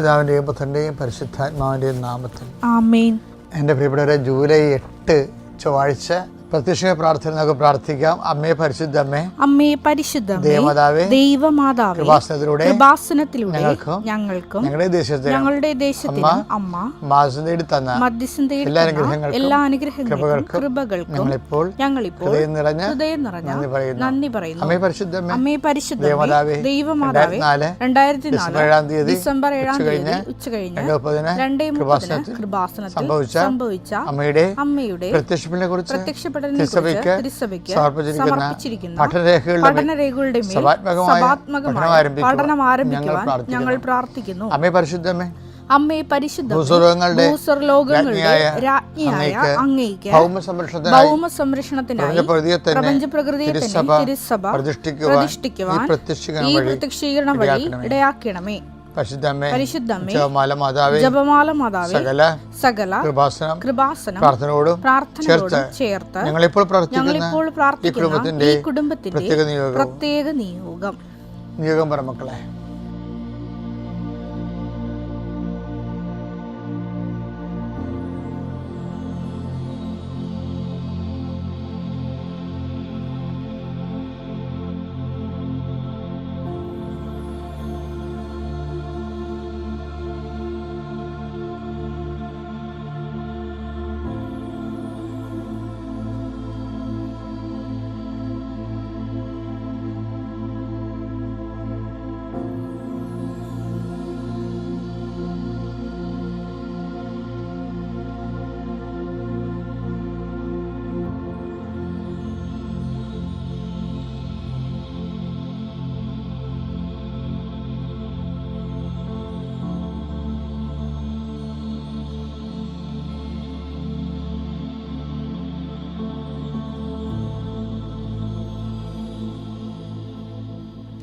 പിതാവിന്റെയും പുത്രന്റെയും പരിശുദ്ധാത്മാവിന്റെയും നാമത്തിൽ. ആമേൻ. എന്റെ പ്രിയപ്പെട്ടവരെ ജൂലൈ എട്ട് ചൊവ്വാഴ്ച പ്രത്യക്ഷ പ്രാർത്ഥന നമുക്ക് പ്രാർത്ഥിക്കാം. അമ്മേ പരിശുദ്ധ അമ്മേ പരിശുദ്ധ ദേവമാതാവേ ദൈവമാതാവേ കൃപാസനത്തിലൂടെ കൃപാസനത്തിലൂടെ ഞങ്ങൾക്കും ഞങ്ങളുടെ ദേശത്തെ ഞങ്ങളുടെ ദേശത്തിനും അമ്മ മാസം തേടി തന്ന മധ്യസ്ഥം തേടി എല്ലാ അനുഗ്രഹങ്ങൾക്കും എല്ലാ അനുഗ്രഹങ്ങൾക്കും കൃപകൾക്കും ഞങ്ങളിപ്പോൾ ഞങ്ങളിപ്പോൾ ഹൃദയം നിറഞ്ഞ ഹൃദയം നിറഞ്ഞ നന്ദി പറയുന്നു. അമ്മേ പരിശുദ്ധ അമ്മേ അമ്മേ ദേവമാതാവേ ദൈവമാതാവേ രണ്ടായിരത്തി നാല് ഏഴാം തീയതി ഡിസംബർ ഏഴാം തീയതി കഴിഞ്ഞ് ഉച്ച കഴിഞ്ഞ് രണ്ടേ മുപ്പതിന് കൃപാസനത്തിൽ സംഭവിച്ച അമ്മയുടെ അമ്മയുടെ പ്രത്യക്ഷപ്പെടലിനെ കുറിച്ച് തിരുസഭയ്ക്ക് പഠനരേഖകളുടെ പഠനരേഖകളുടെ പഠനം ആരംഭിക്കുവാൻ ഞങ്ങൾ പ്രാർത്ഥിക്കുന്നു. അമ്മേ പരിശുദ്ധമേ അമ്മേ പരിശുദ്ധ ഭൂസ്വർഗങ്ങളുടെ ഭൂസ്വർലോകങ്ങളുടെ രാജ്ഞിയായ രാജ്ഞിയായ അങ്ങേക്ക് അങ്ങേക്ക് ഭൗമ സംരക്ഷണത്തിനായി ഭൗമ സംരക്ഷണത്തിനായി പ്രപഞ്ചപ്രകൃതിയെ തന്നെ പ്രപഞ്ച പ്രകൃതിയെ തന്നെ തിരുസഭ തിരുസഭ പ്രതിഷ്ഠിക്കുവാൻ ഈ പ്രത്യക്ഷീകരണം വഴി ഇടയാക്കണമേ. പരിശുദ്ധമ്മേ പരിശുദ്ധമ്മേ ജപമാല മാതാവേ ജപമാല മാതാവേ സകല സകല കൃപാസനം കൃപാസനം പ്രാർത്ഥനയോടും ചേർത്ത് ഞങ്ങളിപ്പോൾ പ്രാർത്ഥിക്കുന്ന ഞങ്ങളിപ്പോൾ ഈ പ്രാർത്ഥിക്കുന്ന കുടുംബത്തിന്റെ ഈ കുടുംബത്തിന്റെ പ്രത്യേക നിയോഗവും പ്രത്യേക നിയോഗം. നിയോഗം പറ മക്കളെ.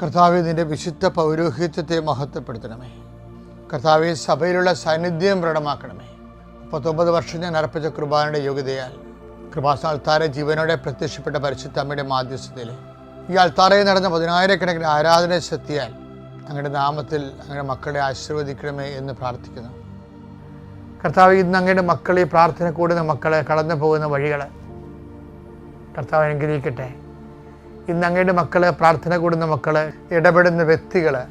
കർത്താവെ നിന്റെ വിശുദ്ധ പൗരോഹിത്യത്തെ മഹത്വപ്പെടുത്തണമേ. കർത്താവെ സഭയിലുള്ള സാന്നിധ്യം പ്രകടമാക്കണമേ. മുപ്പത്തൊമ്പത് വർഷം ഞാൻ അർപ്പിച്ച കൃപാനയുടെ യോഗ്യതയാൽ കൃപാസന അൾത്താരെ ജീവനോടെ പ്രത്യക്ഷപ്പെട്ട പരിശുദ്ധ അമ്മയുടെ മാധ്യസ്ഥതയിൽ ഈ അൾത്താറയിൽ നടന്ന പതിനായിരക്കണക്കിന് ആരാധന ശക്തിയാൽ അങ്ങയുടെ നാമത്തിൽ അങ്ങയുടെ മക്കളെ ആശീർവദിക്കണമേ എന്ന് പ്രാർത്ഥിക്കുന്നു. കർത്താവ് ഇന്ന് അങ്ങയുടെ മക്കളെ പ്രാർത്ഥന കൂടുന്ന മക്കളെ കടന്നു പോകുന്ന വഴികൾ കർത്താവ് അനുഗ്രഹിക്കട്ടെ. ഇന്ന് അങ്ങയുടെ മക്കൾ പ്രാർത്ഥന കൂടുന്ന മക്കൾ ഇടപെടുന്ന വ്യക്തികൾ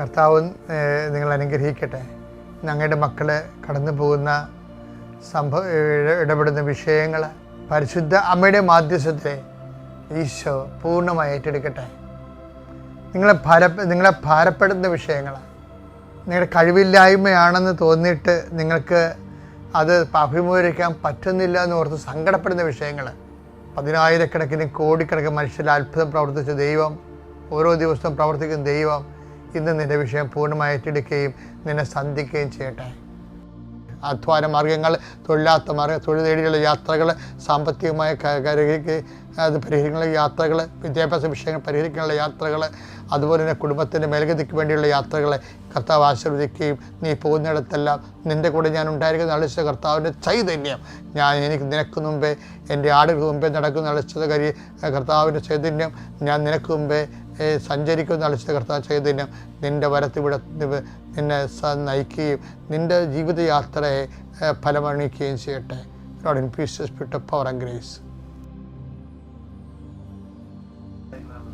കർത്താവ് നിങ്ങൾ അനുഗ്രഹിക്കട്ടെ. ഇന്ന് അങ്ങയുടെ മക്കൾ കടന്നു പോകുന്ന സംഭവ ഇട- ഇടപെടുന്ന വിഷയങ്ങൾ പരിശുദ്ധ അമ്മയുടെ മാധ്യസ്ഥത്തെ ഈശോ പൂർണമായി ഏറ്റെടുക്കട്ടെ. നിങ്ങളെ ഭാര നിങ്ങളെ ഭാരപ്പെടുന്ന വിഷയങ്ങൾ നിങ്ങളുടെ കഴിവില്ലായ്മയാണെന്ന് തോന്നിയിട്ട് നിങ്ങൾക്ക് അത് അഭിമുഖീകരിക്കാൻ പറ്റുന്നില്ല എന്ന് ഓർത്ത് സങ്കടപ്പെടുന്ന വിഷയങ്ങൾ പതിനായിരക്കണക്കിന് കോടിക്കണക്കിന് മനുഷ്യരിൽ അത്ഭുതം പ്രവർത്തിച്ച ദൈവം ഓരോ ദിവസവും പ്രവർത്തിക്കുന്ന ദൈവം ഇന്ന് നിന്റെ വിഷയം പൂർണമായി ഏറ്റെടുക്കുകയും നിന്നെ സന്ധിക്കുകയും ചെയ്യട്ടെ. അധ്വാന മാർഗങ്ങൾ തൊഴിലാത്ത മാർഗം തൊഴിൽ തേടിയുള്ള യാത്രകൾ സാമ്പത്തികമായ ക- കാര്യങ്ങൾക്ക് അത് പരിഹരിക്കാനുള്ള യാത്രകൾ വിദ്യാഭ്യാസ വിഷയങ്ങൾ പരിഹരിക്കാനുള്ള യാത്രകൾ അതുപോലെ തന്നെ കുടുംബത്തിന്റെ മേൽഗതിക്ക് വേണ്ടിയുള്ള യാത്രകൾ കർത്താവ് ആശീർവദിക്കുകയും നീ പോകുന്നിടത്തെല്ലാം നിന്റെ കൂടെ ഞാൻ ഉണ്ടായിരിക്കുന്ന അളിച്ച കർത്താവിന്റെ ചൈതന്യം ഞാൻ എനിക്ക് നിനക്ക് മുമ്പേ എന്റെ ആടുകൾക്ക് മുമ്പേ നടക്കുന്ന അളിച്ചത് കരി കർത്താവിന്റെ ചൈതന്യം ഞാൻ നിനക്ക് മുമ്പേ സഞ്ചരിക്കുന്ന അളിച്ച കർത്താവ് ചൈതന്യം നിന്റെ വരത്തിവിടെ നിന്നെ നയിക്കുകയും നിന്റെ ജീവിതയാത്രയെ ഫലമണിക്കുകയും ചെയ്യട്ടെ. Lord in pieces pit power and grace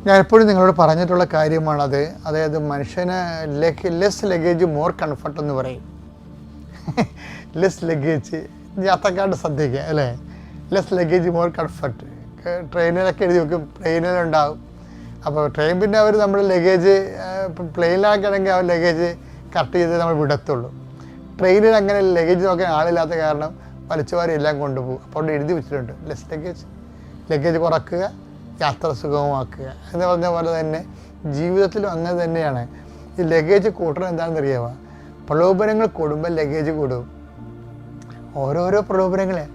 ഞാൻ എപ്പോഴും നിങ്ങളോട് പറഞ്ഞിട്ടുള്ള കാര്യമാണത്. അതായത് മനുഷ്യന് lug less luggage more comfort എന്ന് പറയും. ലെസ് ലഗേജ് യാത്രക്കാരുടെ ശ്രദ്ധിക്കുക അല്ലേ? ലെസ് ലഗേജ് മോർ കംഫർട്ട് ട്രെയിനിലൊക്കെ എഴുതി വെക്കും ട്രെയിനിലുണ്ടാവും അപ്പോൾ ട്രെയിൻ പിന്നെ അവർ നമ്മൾ ലഗേജ് പ്ലെയിനിലാക്കുകയാണെങ്കിൽ അവർ ലഗേജ് കട്ട് ചെയ്ത് നമ്മൾ വിടത്തുള്ളൂ. ട്രെയിനിൽ അങ്ങനെ ലഗേജ് നോക്കാൻ ആളില്ലാത്ത കാരണം വലിച്ചുവാരി എല്ലാം കൊണ്ടുപോകും. അപ്പോൾ അവിടെ എഴുതി വെച്ചിട്ടുണ്ട്. ലെസ് ലഗേജ് ലഗേജ് കുറക്കുക യാത്ര സുഗമമാക്കുക. എന്ന് പറഞ്ഞ പോലെ തന്നെ ജീവിതത്തിലും അങ്ങനെ തന്നെയാണ്. ഈ ലഗേജ് കൂട്ടണം എന്താണെന്ന് അറിയാമോ പ്രലോഭനങ്ങൾ കൂടുമ്പോൾ ലഗേജ് കൂടും. ഓരോരോ പ്രലോഭനങ്ങളെ.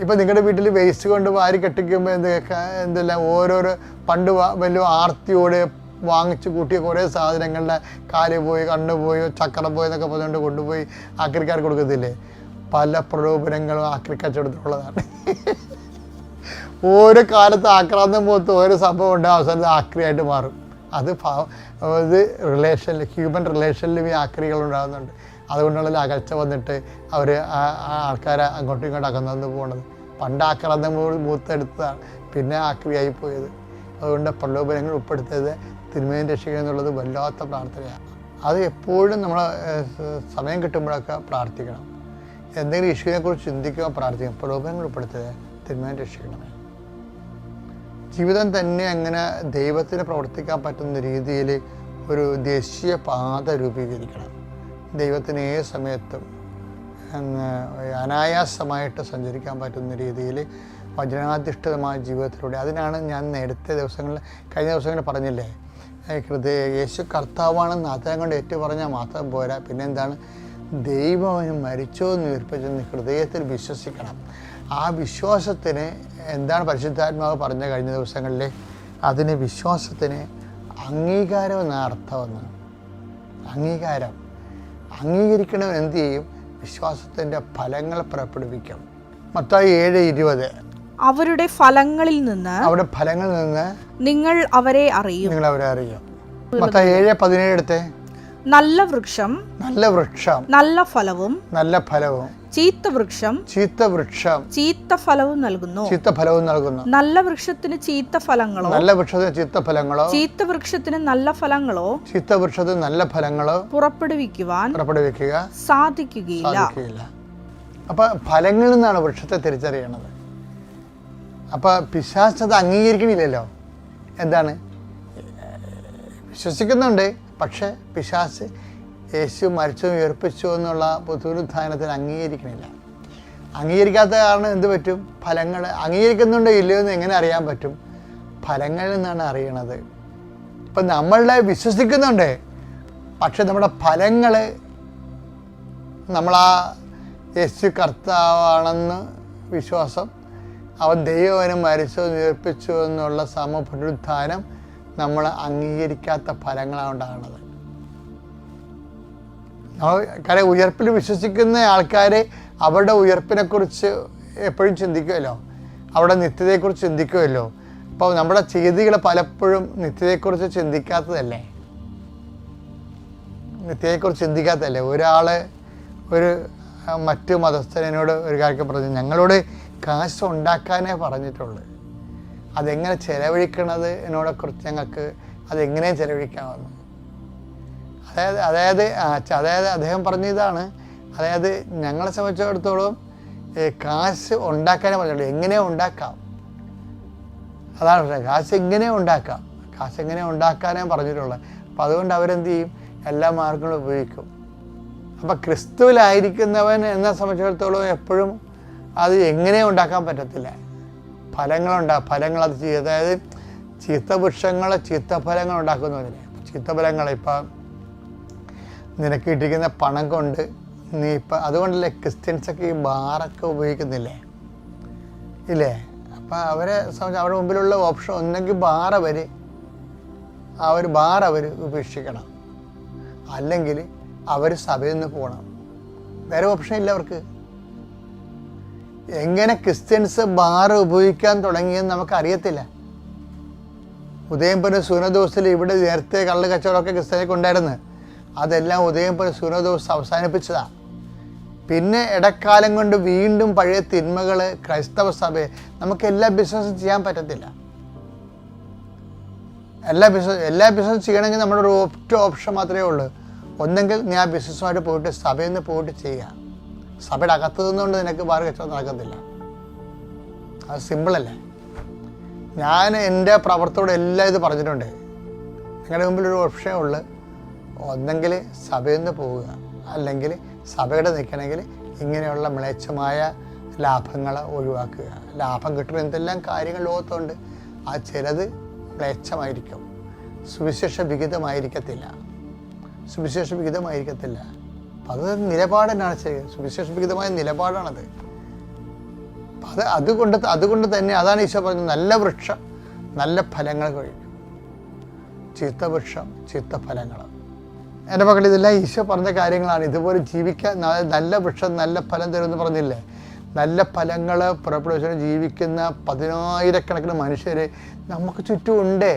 ഇപ്പം നിങ്ങളുടെ വീട്ടിൽ വേസ്റ്റ് കൊണ്ട് വാരി കെട്ടിക്കുമ്പോൾ എന്ത് എന്തെല്ലാം ഓരോരോ പണ്ട് വലിയ ആർത്തിയോടെ വാങ്ങിച്ച് കൂട്ടിയ കുറേ സാധനങ്ങളുടെ കാൽ പോയി കണ്ണ് പോയി ചക്കര പോയി എന്നൊക്കെ പറഞ്ഞുകൊണ്ട് കൊണ്ടുപോയി ആക്രിക്കാർ കൊടുക്കത്തില്ലേ? പല പ്രലോഭനങ്ങളും ആക്രി ഓരോ കാലത്ത് ആക്രാന്തം പോലത്തെ ഓരോ സംഭവം ഉണ്ട്. അവസാനത്ത് ആക്രിയായിട്ട് മാറും. അത് ഇത് റിലേഷനിൽ ഹ്യൂമൻ റിലേഷനിലും ഈ ആക്രികൾ ഉണ്ടാകുന്നുണ്ട്. അതുകൊണ്ടുള്ള അകൽച്ച വന്നിട്ട് അവർ ആൾക്കാരെ അങ്ങോട്ടും ഇങ്ങോട്ടും അകന്നു പോകുന്നത് പണ്ട് മൂ- മൂത്തെടുത്തതാണ്. പിന്നെ ആക്രിയായി പോയത് അതുകൊണ്ട് പ്രലോഭനങ്ങൾ ഉൾപ്പെടുത്തിയത് തിന്മയും രക്ഷിക്കുക എന്നുള്ളത് വല്ലാത്ത പ്രാർത്ഥനയാണ്. അത് എപ്പോഴും നമ്മൾ സമയം കിട്ടുമ്പോഴൊക്കെ പ്രാർത്ഥിക്കണം. എന്തെങ്കിലും ഇഷ്യൂവിനെ കുറിച്ച് ചിന്തിക്കുക പ്രാർത്ഥിക്കണം പ്രലോഭനങ്ങൾ ഉൾപ്പെടുത്തിയത് തിന്മയും രക്ഷിക്കണമേ. ജീവിതം തന്നെ അങ്ങനെ ദൈവത്തിന് പ്രവർത്തിക്കാൻ പറ്റുന്ന രീതിയിൽ ഒരു ദേശീയ പാത രൂപീകരിക്കണം. ദൈവത്തിന് ഏത് സമയത്തും അനായാസമായിട്ട് സഞ്ചരിക്കാൻ പറ്റുന്ന രീതിയിൽ വചനാധിഷ്ഠിതമായ ജീവിതത്തിലൂടെ. അതിനാണ് ഞാൻ നേരത്തെ ദിവസങ്ങളിൽ കഴിഞ്ഞ ദിവസങ്ങളിൽ പറഞ്ഞില്ലേ ഹൃദയ യേശു കർത്താവാണെന്ന് അദ്ദേഹം കൊണ്ട് ഏറ്റു പറഞ്ഞാൽ മാത്രം പോരാ. പിന്നെന്താണ്? ദൈവം അവന് മരിച്ചോ എന്ന് ഉയർപ്പിച്ചെന്ന് ഹൃദയത്തിൽ വിശ്വസിക്കണം. ആ വിശ്വാസത്തിന് എന്താണ് പരിശുദ്ധാത്മാവ് പറഞ്ഞ കഴിഞ്ഞ ദിവസങ്ങളിൽ അതിന് വിശ്വാസത്തിന് അംഗീകാരം എന്ന അർത്ഥമെന്ന് അംഗീകാരം. അംഗീകരിക്കണവൻ എന്ത് ചെയ്യും? വിശ്വാസത്തിന്റെ ഫലങ്ങൾ പുറപ്പെടുവിക്കും. മത്തായി ഏഴ് ഇരുപത്. അവരുടെ ഫലങ്ങളിൽ നിന്ന് അവരുടെ ഫലങ്ങളിൽ നിന്ന് നിങ്ങൾ അവരെ അറിയും. നിങ്ങൾ അവരെ അറിയും. മത്തായി ഏഴ് പതിനേഴ് എടുത്തേ. നല്ല വൃക്ഷം നല്ല വൃക്ഷം. നല്ല ഫലവും നല്ല ഫലവും. ചീത്ത വൃക്ഷം ചീത്ത വൃക്ഷം ചീത്ത ഫലവും നൽകുന്നു. ചീത്ത ഫലവും നൽകുന്നു. നല്ല വൃക്ഷത്തിന് ചീത്ത ഫലങ്ങളോ നല്ല വൃക്ഷത്തിന് ചീത്ത ഫലങ്ങളോ ചീത്ത വൃക്ഷത്തിന് നല്ല ഫലങ്ങളോ ചീത്ത വൃക്ഷത്തിന് നല്ല ഫലങ്ങളോ പുറപ്പെടുവിക്കുവാൻ പുറപ്പെടുവിക്കുക സാധിക്കുകയില്ല. അപ്പൊ ഫലങ്ങളിൽ നിന്നാണ് വൃക്ഷത്തെ തിരിച്ചറിയണത്. അപ്പൊ അത് അംഗീകരിക്കണില്ലല്ലോ. എന്താണ്? വിശ്വസിക്കുന്നുണ്ട്. പക്ഷെ പിശാച്ച് യേശു മരിച്ചു ഉയർപ്പിച്ചു എന്നുള്ള പുതുരുദ്ധാനത്തിന് അംഗീകരിക്കണില്ല. അംഗീകരിക്കാത്ത കാരണം എന്ത് പറ്റും? ഫലങ്ങൾ അംഗീകരിക്കുന്നുണ്ടോ ഇല്ലയോ എന്ന് എങ്ങനെ അറിയാൻ പറ്റും? ഫലങ്ങളിൽ നിന്നാണ് അറിയണത്. ഇപ്പം നമ്മളുടെ വിശ്വസിക്കുന്നുണ്ട്. പക്ഷെ നമ്മുടെ ഫലങ്ങൾ നമ്മളാ യേശു കർത്താവാണെന്ന് വിശ്വാസം അവൻ ദൈവവനും മരിച്ചു നിർപ്പിച്ചു എന്നുള്ള സമ സമപുനരുത്ഥാനം നമ്മൾ അംഗീകരിക്കാത്ത ഫലങ്ങളാണ് ഉണ്ടാകുന്നത്. കാര്യം ഉയർപ്പിൽ വിശ്വസിക്കുന്ന ആൾക്കാർ അവരുടെ ഉയർപ്പിനെക്കുറിച്ച് എപ്പോഴും ചിന്തിക്കുമല്ലോ. അവരുടെ നിത്യതയെക്കുറിച്ച് ചിന്തിക്കുമല്ലോ. അപ്പോൾ നമ്മുടെ ചെയ്തികൾ പലപ്പോഴും നിത്യതയെക്കുറിച്ച് ചിന്തിക്കാത്തതല്ലേ? നിത്യതയെക്കുറിച്ച് ചിന്തിക്കാത്തതല്ലേ? ഒരാൾ ഒരു മറ്റു മതസ്ഥനോട് ഒരു കാര്യം പറഞ്ഞു ഞങ്ങളോട് കാശ് ഉണ്ടാക്കാനേ പറഞ്ഞിട്ടുള്ളൂ. അതെങ്ങനെ ചെലവഴിക്കണത് എന്നോടെക്കുറിച്ച് ഞങ്ങൾക്ക് അതെങ്ങനെ ചെലവഴിക്കാമെന്ന് അതായത് അതായത് അതായത് അദ്ദേഹം പറഞ്ഞ ഇതാണ് അതായത് ഞങ്ങളെ സംബന്ധിച്ചിടത്തോളം കാശ് ഉണ്ടാക്കാനേ പറഞ്ഞുള്ളൂ എങ്ങനെ ഉണ്ടാക്കാം? അതാണ് പ്രശ്നം. കാശ് എങ്ങനെ ഉണ്ടാക്കാം? കാശ് എങ്ങനെ ഉണ്ടാക്കാനേ പറഞ്ഞിട്ടുള്ളത്. അപ്പം അതുകൊണ്ട് അവരെന്ത് ചെയ്യും? എല്ലാ മാർഗങ്ങളും ഉപയോഗിക്കും. അപ്പം ക്രിസ്തുവിലായിരിക്കുന്നവൻ എന്നെ സംബന്ധിച്ചിടത്തോളം എപ്പോഴും അത് എങ്ങനെ ഉണ്ടാക്കാൻ പറ്റത്തില്ല. ഫലങ്ങളുണ്ടാ ഫലങ്ങൾ അത് അതായത് ചീത്തപുരുഷങ്ങൾ ചീത്തഫലങ്ങൾ ചീത്ത ഫലങ്ങൾ ഉണ്ടാക്കുന്നതിന് ചീത്തഫലങ്ങൾ ഇപ്പം നിനക്ക് കിട്ടിയിരിക്കുന്ന പണം കൊണ്ട് നീ ഇപ്പം അതുകൊണ്ടല്ലേ ക്രിസ്ത്യൻസൊക്കെ ഈ ബാറൊക്കെ ഉപയോഗിക്കുന്നില്ലേ? ഇല്ലേ? അപ്പം അവരെ സംബന്ധിച്ച് അവരുടെ മുമ്പിലുള്ള ഓപ്ഷൻ ഒന്നെങ്കിൽ ബാർ അവർ ആ ഒരു ബാർ അവർ ഉപേക്ഷിക്കണം. അല്ലെങ്കിൽ അവർ സഭയിൽ നിന്ന് പോകണം. വേറെ ഓപ്ഷൻ ഇല്ല അവർക്ക്. എങ്ങനെ ക്രിസ്ത്യൻസ് ബാർ ഉപയോഗിക്കാൻ തുടങ്ങിയെന്ന് നമുക്ക് അറിയത്തില്ല. ഉദയംപുരം സൂനദോസിൽ ഇവിടെ നേരത്തെ കള്ള് കച്ചവടമൊക്കെ ക്രിസ്ത്യനൊക്കെ ഉണ്ടായിരുന്നു. അതെല്ലാം ഉദയം പോലെ സൂര്യോദോസ് അവസാനിപ്പിച്ചതാ. പിന്നെ ഇടക്കാലം കൊണ്ട് വീണ്ടും പഴയ തിന്മകൾ ക്രൈസ്തവ സഭയെ നമുക്ക് എല്ലാ ബിസിനസ്സും ചെയ്യാൻ പറ്റത്തില്ല. എല്ലാ ബിസിനസ് എല്ലാ ബിസിനസ് ചെയ്യണമെങ്കിൽ നമ്മുടെ ഒരു ഒറ്റ ഓപ്ഷൻ മാത്രമേ ഉള്ളൂ. ഒന്നെങ്കിൽ നീ ആ ബിസിനസ്സുമായിട്ട് പോയിട്ട് സഭയിൽ നിന്ന് പോയിട്ട് ചെയ്യുക. സഭയുടെ അകത്ത് നിന്നുകൊണ്ട് നിനക്ക് വേറെ കച്ചവടം നടക്കത്തില്ല. അത് സിമ്പിളല്ലേ ഞാൻ എന്റെ പ്രവർത്തനോട് എല്ലാം ഇത് പറഞ്ഞിട്ടുണ്ട്. നിങ്ങളുടെ മുമ്പിൽ ഒരു ഓപ്ഷനേ ഉള്ളൂ. ഒന്നെങ്കിൽ സഭയിൽ നിന്ന് പോവുക. അല്ലെങ്കിൽ സഭയുടെ നിൽക്കണമെങ്കിൽ ഇങ്ങനെയുള്ള മ്ലേച്ഛമായ ലാഭങ്ങൾ ഒഴിവാക്കുക. ലാഭം കിട്ടുന്ന എന്തെല്ലാം കാര്യങ്ങൾ ലോകത്തുണ്ട് ആ ചിലത് മ്ലേച്ഛമായിരിക്കും. സുവിശേഷ വിഹിതമായിരിക്കത്തില്ല. സുവിശേഷ വിഹിതമായിരിക്കത്തില്ല. അത് നിലപാടെന്നാണ് ചെയ്യുക സുവിശേഷ വിഹിതമായ നിലപാടാണത്. അത് അതുകൊണ്ട് അതുകൊണ്ട് തന്നെ അതാണ് ഈശോ പറഞ്ഞത് നല്ല വൃക്ഷം നല്ല ഫലങ്ങൾ കഴിക്കും. ചീത്ത വൃക്ഷം ചീത്ത ഫലങ്ങൾ. എന്റെ മക്കൾ ഇതെല്ലാം ഈശോ പറഞ്ഞ കാര്യങ്ങളാണ്. ഇതുപോലെ ജീവിക്കാൻ നല്ല വൃക്ഷം നല്ല ഫലം തരുമെന്ന് പറഞ്ഞില്ലേ? നല്ല ഫലങ്ങൾ പുറപ്പെടുവിച്ചു ജീവിക്കുന്ന പതിനായിരക്കണക്കിന് മനുഷ്യർ നമുക്ക് ചുറ്റും ഉണ്ട്.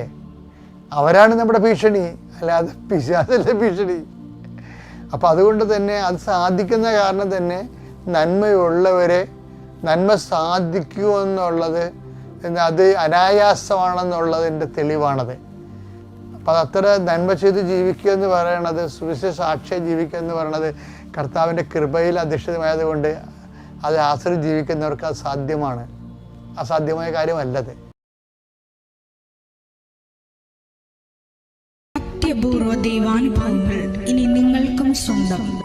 അവരാണ് നമ്മുടെ ഭീഷണി. അല്ലാതെ പിശാചല്ല ഭീഷണി. അപ്പോൾ അതുകൊണ്ട് തന്നെ അത് സാധിക്കുന്ന കാരണം തന്നെ നന്മയുള്ളവരെ നന്മ സാധിക്കുമെന്നുള്ളത് അത് അനായാസമാണെന്നുള്ളതിന്റെ തെളിവാണത്. അപ്പം അത് അത്ര നന്മ ചെയ്ത് ജീവിക്കുക എന്ന് പറയണത് സുവിശേഷ സാക്ഷ്യം ജീവിക്കുക എന്ന് പറയണത് കർത്താവിന്റെ കൃപയിൽ അധിഷ്ഠിതമായതുകൊണ്ട് അത് ആശ്രയിച്ച് ജീവിക്കുന്നവർക്ക് അത് സാധ്യമാണ്. അസാധ്യമായ കാര്യമല്ലത്. അത്യപൂർവ ദൈവാനുഭവങ്ങൾ ഇനി നിങ്ങൾക്കും സ്വന്തം.